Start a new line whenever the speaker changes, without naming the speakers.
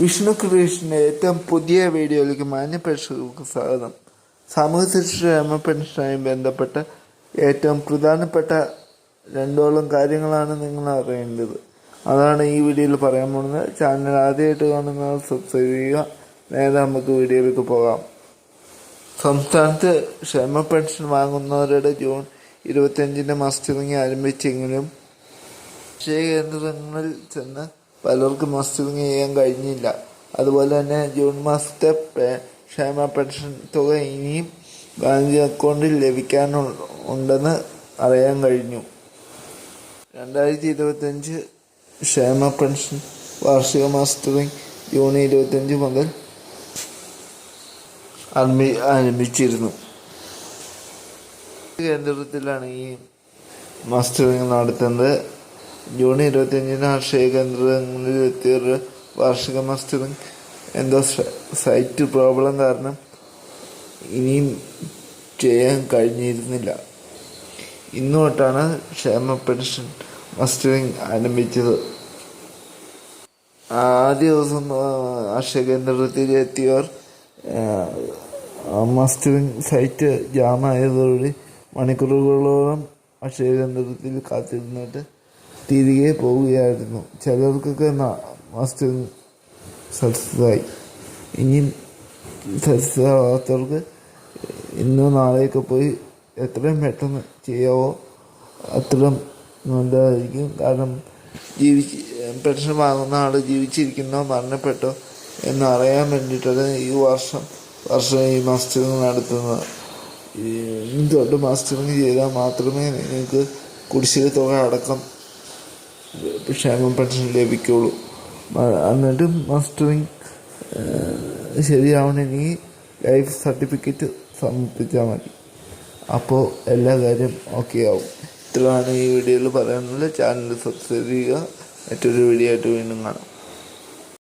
വിഷ്ണു ക്രിയേഷന്റെ ഏറ്റവും പുതിയ വീഡിയോയിലേക്ക് മാന്യ പ്രേക്ഷകർക്ക് സ്വാഗതം. സാമൂഹ്യ സുരക്ഷ പെൻഷനുമായി ബന്ധപ്പെട്ട ഏറ്റവും പ്രധാനപ്പെട്ട രണ്ടോളം കാര്യങ്ങളാണ് നിങ്ങൾ അറിയേണ്ടത്. അതാണ് ഈ വീഡിയോയിൽ പറയാൻ പോകുന്നത്. ചാനൽ ആദ്യമായിട്ട് കാണുന്നവർ സബ്സ്ക്രൈബ് ചെയ്യുക. നേരെ നമുക്ക് വീഡിയോയിലേക്ക് പോകാം. സംസ്ഥാനത്ത് ക്ഷേമ പെൻഷൻ വാങ്ങുന്നവരുടെ ജൂൺ ഇരുപത്തിയഞ്ചിന്റെ മസ്റ്ററിങ് ആരംഭിച്ചെങ്കിലും അക്ഷയ കേന്ദ്രങ്ങളിൽ ചെന്ന് പലർക്കും മസ്റ്ററിങ് ചെയ്യാൻ കഴിഞ്ഞില്ല. അതുപോലെ തന്നെ ജൂൺ മാസത്തെ ക്ഷേമ പെൻഷൻ തുക ഇനിയും ബാങ്ക് അക്കൗണ്ടിൽ ലഭിക്കാനുണ്ടെന്ന് അറിയാൻ കഴിഞ്ഞു. രണ്ടായിരത്തി ഇരുപത്തഞ്ച് ക്ഷേമ പെൻഷൻ വാർഷിക മാസ്റ്ററിംഗ് ജൂൺ ഇരുപത്തഞ്ച് മുതൽ ആരംഭി ആരംഭിച്ചിരുന്നു. കേന്ദ്രത്തിലാണ് ഈ മാസ്റ്ററിങ് നടത്തുന്നത്. ജൂൺ ഇരുപത്തിയഞ്ചിന് അക്ഷയ കേന്ദ്രങ്ങളിൽ എത്തിയവരുടെ വാർഷിക മാസ്റ്ററിങ് എന്തോ സൈറ്റ് പ്രോബ്ലം കാരണം ഇനിയും ചെയ്യാൻ കഴിഞ്ഞിരുന്നില്ല. ഇന്നു തൊട്ടാണ് ക്ഷേമ പെൻഷൻ മസ്റ്ററിങ് ആരംഭിച്ചത്. ആദ്യ ദിവസം അക്ഷയ കേന്ദ്രത്തിൽ എത്തിയവർ മസ്റ്ററിങ് സൈറ്റ് ജാമായതോടെ മണിക്കൂറുകളോളം അക്ഷയ കേന്ദ്രത്തിൽ കാത്തിരുന്നിട്ട് തിരികെ പോവുകയായിരുന്നു. ചിലർക്കൊക്കെ മാസ്റ്റർ ഇനി ഇനിയും സക്സസ് ആവാത്തവർക്ക് ഇന്നോ നാളെയൊക്കെ പോയി എത്രയും പെട്ടെന്ന് ചെയ്യാവോ? അത്രയും നല്ലതായിരിക്കും. കാരണം ജീവിച്ച് പെൻഷൻ വാങ്ങുന്ന ആൾ ജീവിച്ചിരിക്കുന്നോ മരണപ്പെട്ടോ എന്നറിയാൻ വേണ്ടിയിട്ടാണ് ഈ വർഷം വർഷം ഈ മാസ്റ്ററിങ് നടത്തുന്നത്. ഇനി തൊട്ട് മാസ്റ്ററിങ് ചെയ്താൽ മാത്രമേ നിങ്ങൾക്ക് കുടിശ്ശിക തുക അടക്കം ക്ഷേമ പെൻഷൻ ലഭിക്കുള്ളൂ. എന്നിട്ട് മാസ്റ്ററിങ് ശരിയാവണമെങ്കിൽ ലൈഫ് സർട്ടിഫിക്കറ്റ് സമർപ്പിച്ചാൽ മതി. അപ്പോൾ എല്ലാ കാര്യം ഓക്കെ ആവും. ഇത്രയാണ് ഈ വീഡിയോയിൽ പറയാനുള്ളത് ചാനൽ സബ്സ്ക്രൈബ് ചെയ്യുക. മറ്റൊരു വീഡിയോ ആയിട്ട് വീണ്ടും കാണാം.